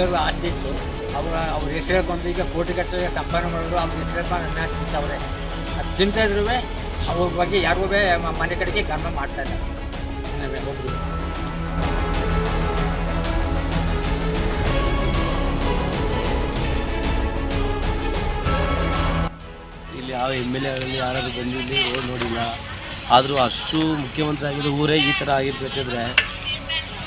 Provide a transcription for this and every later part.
ಬುದ್ಧರು ಆಸ್ತಿ ಇತ್ತು ಅವರ ಅವ್ರ ಹೆಸರು ಈಗ ಕೋಟಿ ಕಟ್ಟಲೆ ಸಂಪಾದನೆ ಮಾಡೋದು ಅವ್ರ ಹೆಸರು ಅನ್ನ ತಿಂತವ್ರೆ ಅದು ತಿಂತಾ ಅವ್ರ ಬಗ್ಗೆ ಯಾರಿಗೂ ಮನೆ ಕಡೆಗೆ ಗಮನ ಮಾಡ್ತಾ ಇನ್ನವೇ ಇಲ್ಲಿ ಯಾವ ಎಂ ಎಲ್ ಎಗಳಲ್ಲಿ ಯಾರಾದರೂ ಬಂದಿಲ್ಲ ರೋಡ್ ನೋಡಿಲ್ಲ. ಆದರೂ ಅಷ್ಟು ಮುಖ್ಯಮಂತ್ರಿ ಆಗಿರೋ ಊರೇ ಈ ಥರ ಆಗಿರ್ಬೇಕಾದ್ರೆ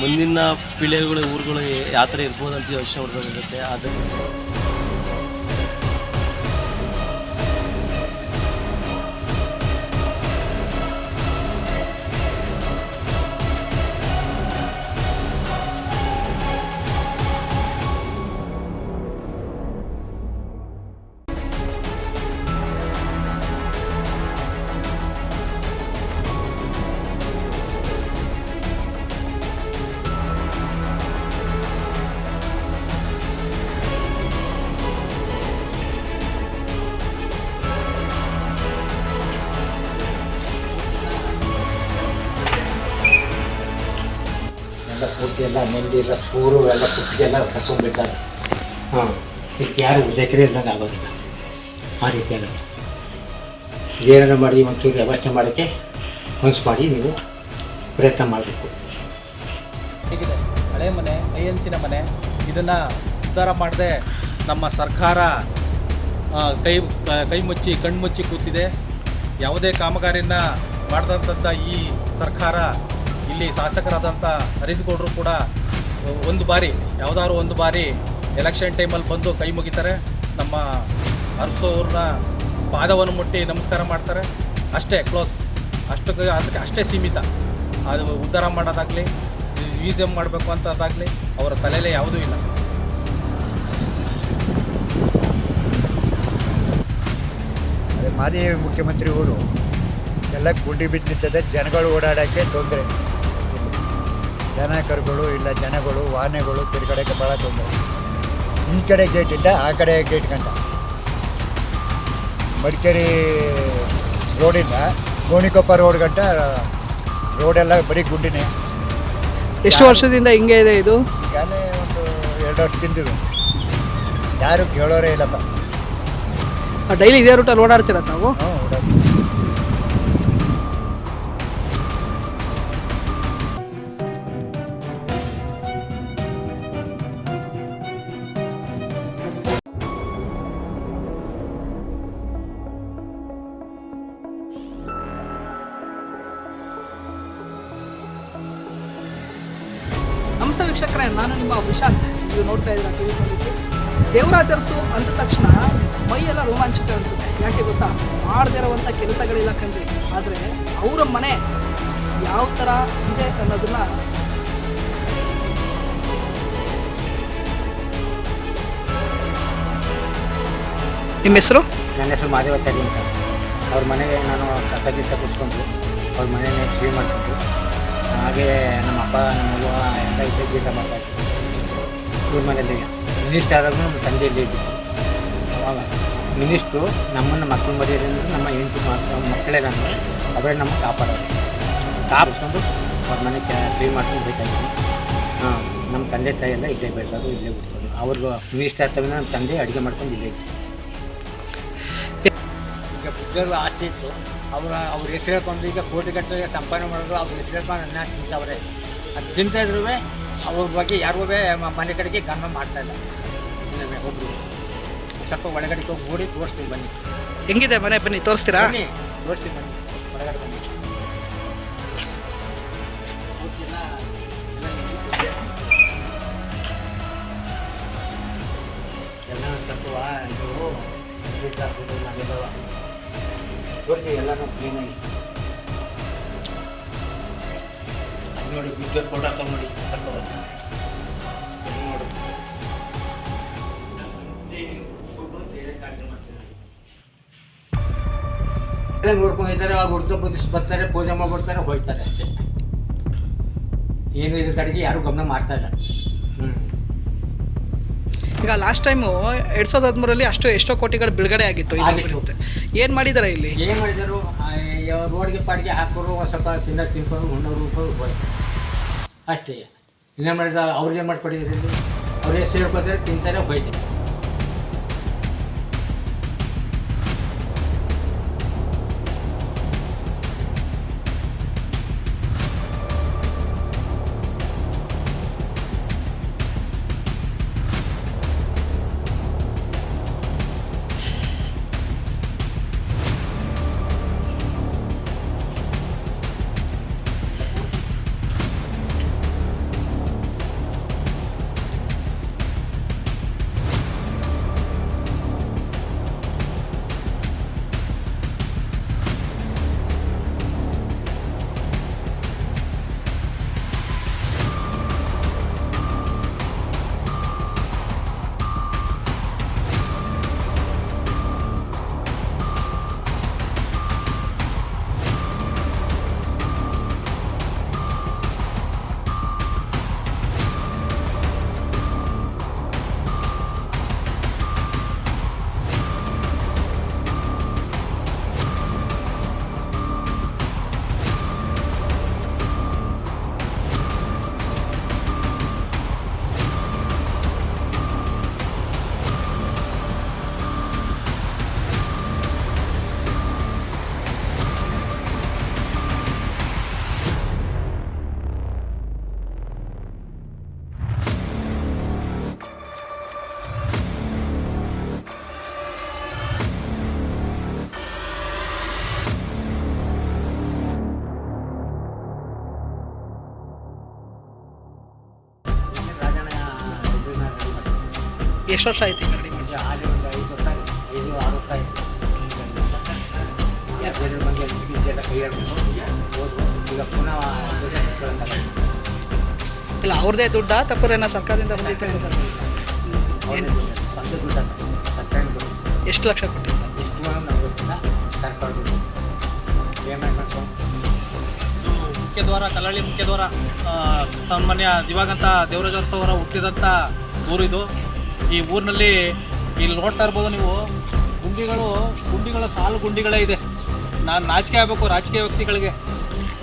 ಮುಂದಿನ ಪೀಳಿಗೆಗಳು ಊರುಗಳು ಯಾತ್ರೆ ಇರ್ಬೋದಂತ ಇರ್ಬೋದು ಅಂತ ಯೋಚನೆ ಮಾಡ್ಬೇಕಾಗುತ್ತೆ ಅದು ಎಲ್ಲ ಪೂರ್ತಿ ಎಲ್ಲ ನೆಂದಿ ಎಲ್ಲ ಸೂರು ಎಲ್ಲ ಕುತ್ತಿಗೆ ಎಲ್ಲ ಕರ್ಕೊಂಡ್ಬಿಟ್ಟಾರೆ. ಹಾಂ. ಇದಕ್ಕೆ ಯಾರು ಉದ್ದೇಕರೇ ಇಲ್ಲದಂಗೆ ಆಗೋದಿಲ್ಲ. ಆ ರೀತಿ ಆಗುತ್ತೆ ಏನಾರು ಮಾಡಿ ಒಂಚೂರು ವ್ಯವಸ್ಥೆ ಮಾಡೋಕ್ಕೆ ಮನಸ್ಸು ಮಾಡಿ ನೀವು ಪ್ರಯತ್ನ ಮಾಡಬೇಕು. ಹೇಗಿದೆ? ಹಳೆ ಮನೆ ಐಯಂತಿನ ಮನೆ ಇದನ್ನು ಉದ್ಧಾರ ಮಾಡದೆ ನಮ್ಮ ಸರ್ಕಾರ ಕ- ಕೈ ಮುಚ್ಚಿ ಕಣ್ಮುಚ್ಚಿ ಕೂತಿದೆ. ಯಾವುದೇ ಕಾಮಗಾರಿಯನ್ನು ಮಾಡಿದಂಥ ಈ ಸರ್ಕಾರ ಇಲ್ಲಿ ಶಾಸಕರಾದಂಥ ಹರಿಸ್ಗೌಡರು ಕೂಡ ಒಂದು ಬಾರಿ, ಯಾವುದಾದ್ರು ಒಂದು ಬಾರಿ ಎಲೆಕ್ಷನ್ ಟೈಮಲ್ಲಿ ಬಂದು ಕೈ ಮುಗಿತಾರೆ. ನಮ್ಮ ಅರಸು ಅವ್ರನ್ನ ಪಾದವನ್ನು ಮುಟ್ಟಿ ನಮಸ್ಕಾರ ಮಾಡ್ತಾರೆ. ಅಷ್ಟೇ ಕ್ಲೋಸ್ ಅಷ್ಟಕ್ಕೆ ಅದಕ್ಕೆ ಅಷ್ಟೇ ಸೀಮಿತ. ಅದು ಉದ್ಧಾರ ಮಾಡೋದಾಗಲಿ ಮ್ಯೂಸಿಯಂ ಮಾಡಬೇಕು ಅಂತದಾಗಲಿ, ಅವರ ತಲೆಯಲ್ಲೇ ಯಾವುದೂ ಇಲ್ಲ. ಮಾಜಿ ಮುಖ್ಯಮಂತ್ರಿ ಊರು ಎಲ್ಲ ಗುಂಡಿ ಬಿದ್ದಿದ್ದದೆ ಜನಗಳು ಓಡಾಡೋಕ್ಕೆ ತೊಂದರೆ. ದನ ಕರುಗಳು ಇಲ್ಲ ಜನಗಳು ವಾಹನಗಳು ತಿರುಗಡೆಗೆ ಭಾಳ ತೊಂದರೆ. ಈ ಕಡೆ ಗೇಟಿಂದ ಆ ಕಡೆ ಗೇಟ್ ಗಂಟ. ಮಡಿಕೇರಿ ರೋಡಿಂದ ಗೋಣಿಕೊಪ್ಪ ರೋಡ್ ಗಂಟ ರೋಡೆಲ್ಲ ಬರೀ ಗುಂಡಿನೇ. ಎಷ್ಟು ವರ್ಷದಿಂದ ಹಿಂಗೆ ಇದೆ ಇದು? ಈಗಾಗಲೇ ಒಂದು ಎರಡು ವರ್ಷ ತಿಂದಿರು ಯಾರು ಕೇಳೋರೇ ಇಲ್ಲಪ್ಪ. ಡೈಲಿ ಇದೇ ರೂಟಲ್ಲಿ ಓಡಾಡ್ತೀರಾ ತಾವು? ಹ್ಞೂ ಓಡಾಡ್ತೀವಿ. ನಮಸ್ತೆ ವೀಕ್ಷಕರೇ ನಾನು ನಿಮ್ಮ ವಿಶಾಂತ್ ನೀವು ನೋಡ್ತಾ ಇದ್ದೀರಾ ಟಿ ವಿ ನೋಡಿದ್ರಿ ಅಂದ ತಕ್ಷಣ ಮೈಯೆಲ್ಲ ರೋಮಾಂಚಕ ಅನಿಸುತ್ತೆ. ಯಾಕೆ ಗೊತ್ತಾ? ಮಾಡದೇ ಇರುವಂಥ ಕೆಲಸಗಳಿಲ್ಲ ಕಣ್ರಿ. ಆದರೆ ಅವರ ಮನೆ ಯಾವ ಥರ ಇದೆ ಅನ್ನೋದನ್ನ ನಿಮ್ಮ ಹೆಸರು? ನನ್ನ ಹೆಸರು ಮಾದೇವತ್ತಾಗಿ ಅಂತ. ಅವ್ರ ಮನೆಗೆ ನಾನು ಕಥಗಿಂತ ಕೂತ್ಕೊಂಡು ಅವ್ರ ಮನೆಯೇ ಕ್ಲೀನ್ ಮಾಡ್ಕೊಂಡು ಹಾಗೆ ನಮ್ಮ ಅಪ್ಪ, ನಮ್ಮ ಎಲ್ಲ ಇದ್ದ ಗೀತ ಮಾಡ್ತಾ ಇದ್ರು. ಇವ್ರ ಮನೇಲಿ ಮಿನಿಸ್ಟರ್ ಆದಾಗ ನಮ್ಮ ತಂದೆ ಇಲ್ಲೇ ಇದ್ದಿತ್ತು ಅವಾಗ ಮಿನಿಸ್ಟ್ರು ನಮ್ಮನ್ನು ಮಕ್ಕಳು ಮರಿಯೋದ್ರಿಂದ ನಮ್ಮ ಹೆಂಡತಿ ಮಕ್ಕಳು ಮಕ್ಕಳೇ ನಾನು. ಅವರೇ ನಮ್ಮ ಕಾಪಾಡೋದು ಕಾಪಿಸ್ಕೊಂಡು ಅವ್ರ ಮನೆ ಕ್ಲೀನ್ ಮಾಡ್ಕೊಂಡು ಬೇಕಾಗಿತ್ತು ಹಾಂ, ನಮ್ಮ ತಂದೆ ತಾಯಿ ಎಲ್ಲ ಇಲ್ಲೇ ಬೇಕಾದ್ರು ಇಲ್ಲೇ ಬಿಡ್ಬೋದು ಅವ್ರಿಗೂ ಮಿನಿಸ್ಟರ್ ನಮ್ಮ ತಂದೆ ಅಡುಗೆ ಮಾಡ್ಕೊಂಡು ಇಲ್ಲೇ ಇತ್ತು ಈಗ ಬುದ್ಧರು ಆಸ್ತಿ ಇತ್ತು ಅವರ ಅವ್ರ ಹೆಸರು ಹೇಳ್ಕೊಂಡು ಈಗ ಕೋಟಿ ಗಟ್ಟಲೆ ಸಂಪಾದನೆ ಮಾಡಿದ್ರು ಅವ್ರ ಹೆಸರು ಅನ್ನ ತಿಂತವ್ರೆ. ಅದು ತಿಂತಾ ಇದ್ರು ಅವ್ರ ಬಗ್ಗೆ ಯಾರಿಗೂ ಮನೆ ಕಡೆಗೆ ಗಮನ ಮಾಡ್ತಾ ಇಲ್ಲ. ಇನ್ನವೇ ಒಬ್ರು ಸ್ವಲ್ಪ ಒಳಗಡೆ ಹೋಗಿ ನೋಡಿ ತೋರಿಸ್ತೀವಿ ಬನ್ನಿ. ಹೆಂಗಿದೆ ಮನೆ? ಬನ್ನಿ ತೋರಿಸ್ತೀರಾ? ತೋರಿಸ್ತೀವಿ ಬನ್ನಿ. ಒಳಗಡೆ ಬನ್ನಿ. ಎಲ್ಲ ಸ್ವಲ್ಪ ಇದು ತೋರಿಸಿ ಎಲ್ಲನೂ ಕ್ಲೀನಾಗಿ ನೋಡಿ ಬಿದ್ದೋರ್ ಫೋಟೋ ಹಾಕೊಂಡು ನೋಡಿ ಸ್ವಲ್ಪ ಹೊತ್ತು. ಅಲ್ಲಿ ನೋಡು. ಎಲ್ಲ ನೋಡ್ಕೊಂಡು ಹೋಗ್ತಾರೆ ಅವ್ರು ಬುದ್ಧಿಸ್ ಬರ್ತಾರೆ ಪೂಜೆ ಮಾಡ್ಬಿಡ್ತಾರೆ ಹೋಯ್ತಾರೆ ಅಷ್ಟೇ. ಏನು ಇದ್ರ ಕಡೆಗೆ ಯಾರು ಗಮನ ಮಾಡ್ತಾ ಇಲ್ಲ. ಈಗ ಲಾಸ್ಟ್ ಟೈಮು ಎರಡ್ ಸಾವಿರದ ಹದಿಮೂರಲ್ಲಿ ಅಷ್ಟು ಎಷ್ಟೋ ಕೋಟಿಗಳು ಬಿಡುಗಡೆ ಆಗಿತ್ತು ಏನು ಮಾಡಿದಾರೆ ಇಲ್ಲಿ? ಏನು ಮಾಡಿದರು? ರೋಡ್ಗೆ ಪಾಡಿಗೆ ಹಾಕೋರು ಒಂದು ಸ್ವಲ್ಪ ತಿಂದ ತಿನ್ಕೊಂಡು ರೂಪಾಯಿ ಹೋಯ್ತು ಅಷ್ಟೇ. ಇನ್ನೇನು ಮಾಡಿದ ಅವ್ರಿಗೆ ಏನು ಮಾಡ್ಕೊಡಿದ್ರಿ ಇಲ್ಲಿ? ಅವ್ರು ಎಷ್ಟು ಹೇಳ್ಕೊತಾರೆ ತಿಂತಾರೆ, ಹೋಯ್ತಾರೆ. ಹಿಡ್ಕೊಂಡು ವರ್ಷ ಈಗ ಪುನಃ ಗಳನ್ನು ತಗೊಂಡು ಇಲ್ಲ ಅವ್ರದ್ದೇ ದುಡ್ಡ ತಪ್ಪರೇನ ಸರ್ಕಾರದಿಂದ ಬಂದಿತ್ತು ಎಷ್ಟು ಲಕ್ಷ ಕೊಟ್ಟಿಲ್ಲ ಎಷ್ಟು ಮಾಡ್ಕೊಂಡು. ಮುಖ್ಯದ್ವಾರ ಕಲ್ಲಳ್ಳಿ ಮುಖ್ಯದ್ವಾರ ಸಾಮಾನ್ಯ ದಿವಾಗಂತ ದೇವರಾಜ್ ದೇವರಾಜ ಅವರ ಹುಟ್ಟಿದಂಥ ಊರಿದು ಈ ಊರಿನಲ್ಲಿ ಇಲ್ಲಿ ನೋಡ್ತಾ ಇರ್ಬೋದು ನೀವು. ಗುಂಡಿಗಳು, ಗುಂಡಿಗಳ ಕಾಲು ಗುಂಡಿಗಳೇ ಇದೆ. ನಾನು ನಾಚಿಕೆ ಆಗಬೇಕು ರಾಜಕೀಯ ವ್ಯಕ್ತಿಗಳಿಗೆ.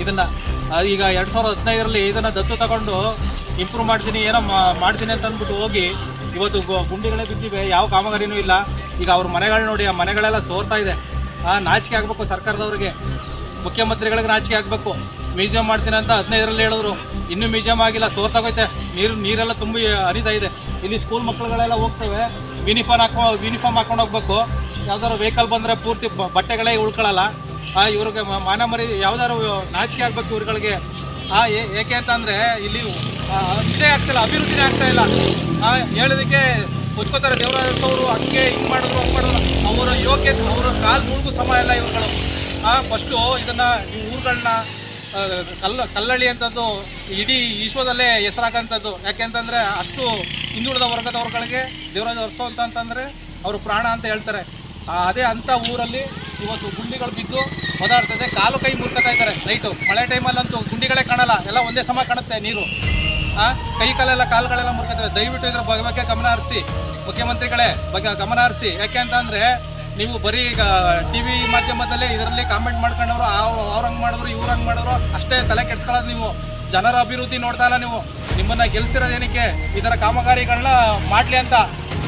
ಇದನ್ನು ಈಗ ಎರಡು ಸಾವಿರದ ಹದಿನೈದರಲ್ಲಿ ಇದನ್ನು ದತ್ತು ತಗೊಂಡು ಇಂಪ್ರೂವ್ ಮಾಡ್ತೀನಿ, ಏನೋ ಮಾಡ್ತೀನಿ ಅಂತ ಅಂದ್ಬಿಟ್ಟು ಹೋಗಿ ಇವತ್ತು ಗುಂಡಿಗಳೇ ಬಿದ್ದಿವೆ, ಯಾವ ಕಾಮಗಾರಿನೂ ಇಲ್ಲ. ಈಗ ಅವ್ರ ಮನೆಗಳು ನೋಡಿ, ಆ ಮನೆಗಳೆಲ್ಲ ಸೋರ್ತಾ ಇದೆ. ಆ, ನಾಚಿಕೆ ಆಗಬೇಕು ಸರ್ಕಾರದವ್ರಿಗೆ. ಮುಖ್ಯಮಂತ್ರಿಗಳಿಗೆ ನಾಚಿಕೆ ಆಗಬೇಕು. ಮ್ಯೂಸಿಯಂ ಮಾಡ್ತೀನಿ ಅಂತ ಹದಿನೈದರಲ್ಲಿ ಹೇಳಿದ್ರು. ಇನ್ನೂ ಮ್ಯೂಸಿಯಂ ಆಗಿಲ್ಲ, ಸೋರ್ತಾಗೋಯ್ತೆ. ನೀರು, ನೀರೆಲ್ಲ ತುಂಬಿ ಹರಿತಾ ಇದೆ. ಇಲ್ಲಿ ಸ್ಕೂಲ್ ಮಕ್ಕಳುಗಳೆಲ್ಲ ಹೋಗ್ತವೆ. ಯೂನಿಫಾರ್ಮ್ ಹಾಕೋ ಯೂನಿಫಾರ್ಮ್ ಹಾಕೊಂಡು ಹೋಗ್ಬೇಕು. ಯಾವ್ದಾದ್ರು ವೆಹಿಕಲ್ ಬಂದರೆ ಪೂರ್ತಿ ಬಟ್ಟೆಗಳೇ ಉಳ್ಕೊಳ್ಳಲ್ಲ. ಇವ್ರಿಗೆ ಮಾನ ಮರಿ ಯಾವ್ದಾದ್ರು ನಾಚಿಕೆ ಆಗಬೇಕು ಇವ್ರುಗಳಿಗೆ. ಏಕೆ ಅಂತಂದರೆ ಇಲ್ಲಿ ಇದೇ ಆಗ್ತಿಲ್ಲ, ಅಭಿವೃದ್ಧಿನೇ ಆಗ್ತಾ ಇಲ್ಲ. ಹೇಳೋದಕ್ಕೆ ಹೊಚ್ಕೋತಾರೆ ದೇವರಾಜ ಅವರು ಹಂಗೆ ಹಿಂಗೆ ಮಾಡಿದ್ರು, ಹಂಗೆ ಮಾಡಿದ್ರು. ಅವರ ಯೋಗ್ಯತೆ, ಅವರ ಕಾಲು ಮುಳುಗು ಸಮ ಇಲ್ಲ ಇವ್ರುಗಳು. ಫಸ್ಟು ಇದನ್ನು, ಈ ಊರುಗಳನ್ನ ಕಲ್ಲ, ಕಲ್ಲಳ್ಳಿ ಅಂತದ್ದು ಇಡೀ ವಿಶ್ವದಲ್ಲೇ ಹೆಸರಾಗಂಥದ್ದು. ಯಾಕೆಂತಂದರೆ ಅಷ್ಟು ಹಿಂದುಳಿದ ವರ್ಗದವ್ರುಗಳಿಗೆ ದೇವರಾಜ ಅರಸು ಅಂತ ಅಂತಂದರೆ ಅವರು ಪ್ರಾಣ ಅಂತ ಹೇಳ್ತಾರೆ. ಅದೇ ಅಂಥ ಊರಲ್ಲಿ ಇವತ್ತು ಗುಂಡಿಗಳು ಬಿದ್ದು ಓದಾಡ್ತದೆ ಕಾಲು ಕೈ ಮುರ್ಕೊತಾ ಇದ್ದಾರೆ ನೈಟು ಮಳೆ ಟೈಮಲ್ಲಂತೂ ಗುಂಡಿಗಳೇ ಕಾಣಲ್ಲ, ಎಲ್ಲ ಒಂದೇ ಸಮ ಕಾಣುತ್ತೆ ನೀರು. ಕೈ ಕಾಲೆಲ್ಲ, ಕಾಲುಗಳೆಲ್ಲ ಮುರ್ಕೊತವೆ ದಯವಿಟ್ಟು ಇದ್ರ ಬಗ್ಗೆ ಗಮನ ಹರಿಸಿ. ಮುಖ್ಯಮಂತ್ರಿಗಳೇ, ಬಗ್ಗೆ ಗಮನ ಹರಿಸಿ. ಯಾಕೆ ಅಂತ ಅಂದರೆ ನೀವು ಬರೀ ಈಗ ಟಿ ವಿ ಮಾಧ್ಯಮದಲ್ಲೇ ಇದರಲ್ಲಿ ಕಾಮೆಂಟ್ ಮಾಡ್ಕೊಂಡವ್ರು ಅವ್ರು ಹಂಗೆ ಮಾಡಿದ್ರು, ಇವ್ರು ಹಂಗೆ ಮಾಡಿದ್ರು, ಅಷ್ಟೇ ತಲೆ ಕೆಡ್ಸ್ಕೊಳ್ಳೋದು ನೀವು. ಜನರ ಅಭಿವೃದ್ಧಿ ನೋಡ್ತಾ ಇಲ್ಲ ನೀವು. ನಿಮ್ಮನ್ನ ಗೆಲ್ಸಿರೋದೇನಕ್ಕೆ ಇದರ ಕಾಮಗಾರಿಗಳನ್ನ ಮಾಡಲಿ ಅಂತ.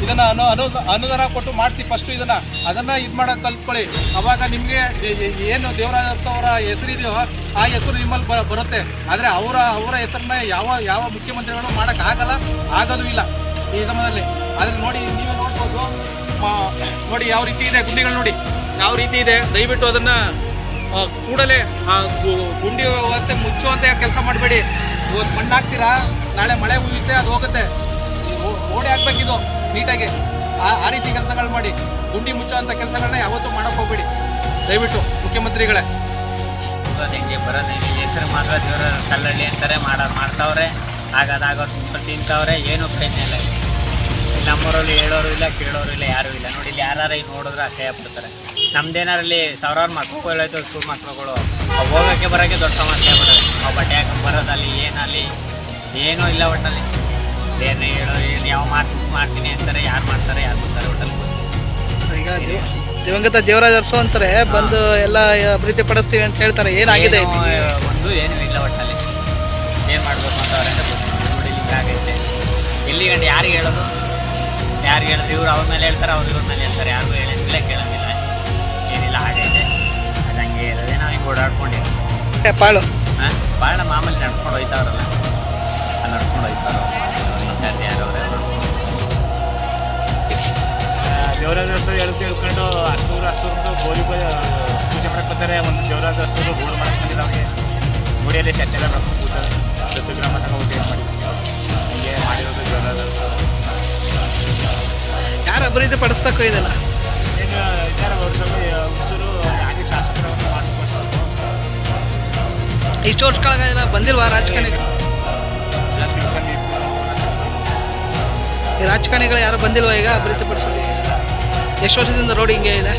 ಇದನ್ನ ಅನು ಅನು, ಅನುದಾನ ಕೊಟ್ಟು ಮಾಡಿಸಿ ಫಸ್ಟು ಇದನ್ನ. ಅದನ್ನ ಇದು ಮಾಡೋಕ್ಕೆ ಕಲ್ತ್ಕೊಳ್ಳಿ. ಅವಾಗ ನಿಮಗೆ ಏನು ದೇವರಾಜ ಅವರ ಹೆಸರಿದೆಯೋ, ಆ ಹೆಸರು ನಿಮ್ಮಲ್ಲಿ ಬರುತ್ತೆ. ಆದರೆ ಅವರ ಅವರ ಹೆಸರನ್ನ ಯಾವ ಯಾವ ಮುಖ್ಯಮಂತ್ರಿಗಳು ಮಾಡೋಕ್ಕಾಗಲ್ಲ ಆಗೋದು ಇಲ್ಲ ಈ ಸಮಯದಲ್ಲಿ. ಆದರೆ ನೋಡಿ, ನೀವು ನೋಡ್ಬೋದು. ನೋಡಿ ಯಾವ ರೀತಿ ಇದೆ ಗುಂಡಿಗಳು ನೋಡಿ. ಯಾವ ರೀತಿ ಇದೆ? ದಯವಿಟ್ಟು ಅದನ್ನ ಕೂಡಲೇ, ಆ ಗುಂಡಿ ವ್ಯವಸ್ಥೆ ಮುಚ್ಚುವಂತ ಕೆಲಸ ಮಾಡಬೇಡಿ. ಇವತ್ತು ಮಣ್ಣು ನಾಳೆ ಮಳೆ ಉಳಿಯುತ್ತೆ ಅದು ಹೋಗುತ್ತೆ. ಓಡಿ ಹಾಕ್ಬೇಕಿದು, ನೀಟಾಗಿ. ಆ ಆ ರೀತಿ ಕೆಲಸಗಳು ಮಾಡಿ. ಗುಂಡಿ ಮುಚ್ಚುವಂಥ ಕೆಲಸಗಳನ್ನ ಯಾವತ್ತೂ ಮಾಡಕ್ ಹೋಗ್ಬೇಡಿ. ದಯವಿಟ್ಟು, ಮುಖ್ಯಮಂತ್ರಿಗಳೇ. ಹೆಸರು ಮಾತ್ರ ಕಲ್ಲಳ್ಳಿ ಅಂತಾರೆ ಮಾಡೋರು ಮಾಡ್ತಾವ್ರೆ. ಆಗೋದಾಗೋದು ತಿಂತವ್ರೆ ಏನೂ ಪ್ರಯತ್ನ ಇಲ್ಲಿ. ನಮ್ಮೂರಲ್ಲಿ ಹೇಳೋರು ಇಲ್ಲ ಕೇಳೋರು ಇಲ್ಲ ಯಾರೂ ಇಲ್ಲ. ನೋಡಿ ಇಲ್ಲಿ ಯಾರು ಈಗ ನೋಡಿದ್ರೆ ಅಸಹ್ಯ ಪಡ್ತಾರೆ. ನಮ್ದೇನಾರಲ್ಲಿ ಸಾವಿರಾರು ಮಕ್ಕಳು ಹೇಳೋದು ಸ್ಕೂಲ್ ಮಕ್ಕಳುಗಳು ಅವು ಹೋಗೋಕ್ಕೆ ಬರೋಕ್ಕೆ ದೊಡ್ಡ ಸಮಸ್ಯೆ ಆಗ್ಬಿಡೋದು ಅವು ಬಟ್ಟೆ ಹಾಕೊಂಡು ಬರೋದಲ್ಲಿ ಏನಲ್ಲಿ ಏನೂ ಇಲ್ಲ ಒಟ್ಟಲ್ಲಿ ಏನು ಹೇಳೋ ಏನು ಯಾವ ಮಾತು ಮಾಡ್ತೀನಿ ಅಂತಾರೆ ಯಾರು ಮಾಡ್ತಾರೆ ಯಾರು ಬರ್ತಾರೆ ಒಟ್ಟಲ್ಲಿ ಈಗ ದಿವಂಗತ ದೇವರಾಜ ಅರಸು ಅಂತಾರೆ ಬಂದು ಎಲ್ಲ ಅಭಿವೃದ್ಧಿ ಪಡಿಸ್ತೀವಿ ಅಂತ ಹೇಳ್ತಾರೆ. ಏನಾಗಿದೆ ಒಂದು ಏನೂ ಇಲ್ಲ ಒಟ್ಟಲ್ಲಿ ಏನು ಮಾಡ್ಬೇಕು ಅಂತ ಅವ್ರೆ ಅಂತ ಗೊತ್ತಿಲ್ಲ. ನೋಡಿ ಆಗೈತೆ ಎಲ್ಲಿ ಗಂಟೆ ಯಾರಿಗೆ ಹೇಳೋದು? ಯಾರಿಗೆ ಹೇಳಿದ್ರೆ ಇವ್ರು ಅವ್ರ ಮೇಲೆ ಹೇಳ್ತಾರೆ ಅವ್ರು ಇವ್ರ ಮೇಲೆ ಹೇಳ್ತಾರೆ ಯಾರಿಗೂ ಹೇಳಿದ್ಲೇ ಕೇಳೋದಿಲ್ಲ ಏನಿಲ್ಲ ಆಗೈತೆ ಅದು ಹಂಗೆ ಇರೋದೇ ನಾವು ಹಿಂಗೆ ಓಡಾಡ್ಕೊಂಡಿದ್ದೆ ಪಾಳು. ಹಾಂ? ಪಾಳ ಮಾಮೂಲಿ ನಡ್ಕೊಂಡು ಹೋಯ್ತಾವ್ರಲ್ಲ. ಅಲ್ಲಿ ನಡ್ಸ್ಕೊಂಡು ಹೋಯ್ತಾರ ಇನ್ಚಾರ್ಜ್ ಯಾರವ್ರೆ? ದೇವರಾಜ ಹೆಸರು ಎಳ್ದು ಹೇಳ್ಕೊಂಡು ಅಷ್ಟೂರು ಅಷ್ಟೂರು ಗೋಲಿ ಪೂಜೆ ಬರ್ತಾರೆ. ಒಂದು ದೇವರಾಜ ಅಷ್ಟೂರು ಗೋಲ್ ಮಾಡ್ಕೊಂಡಿಲ್ಲ ಅವ್ರಿಗೆ. ಗುಡಿಯಲ್ಲಿ ಶೆಟ್ಟೆಲ್ಲ ಬರ್ಕೊಂಡು ಕೂತಾರೆ. ಗ್ರಾಮ ತನಕ ಹೋಗಿ ಮಾಡಿದ್ದೀವಿ ಹೀಗೆ ಮಾಡಿರೋದು ದೇವರಾಜ ಯಾರು ಅಭಿವೃದ್ಧಿ ಪಡಿಸ್ಬೇಕು ಇದೆಲ್ಲ ಇಷ್ಟು ವರ್ಷಗಳಿಗೆಲ್ಲ ಬಂದಿಲ್ವಾ ರಾಜಕಾರಣಿಗಳು? ರಾಜಕಾರಣಿಗಳು ಯಾರು ಬಂದಿಲ್ವಾ ಈಗ ಅಭಿವೃದ್ಧಿ ಪಡಿಸೋದಕ್ಕೆ? ಎಷ್ಟು ವರ್ಷದಿಂದ ರೋಡ್ ಹಿಂಗೆ ಇದೆ?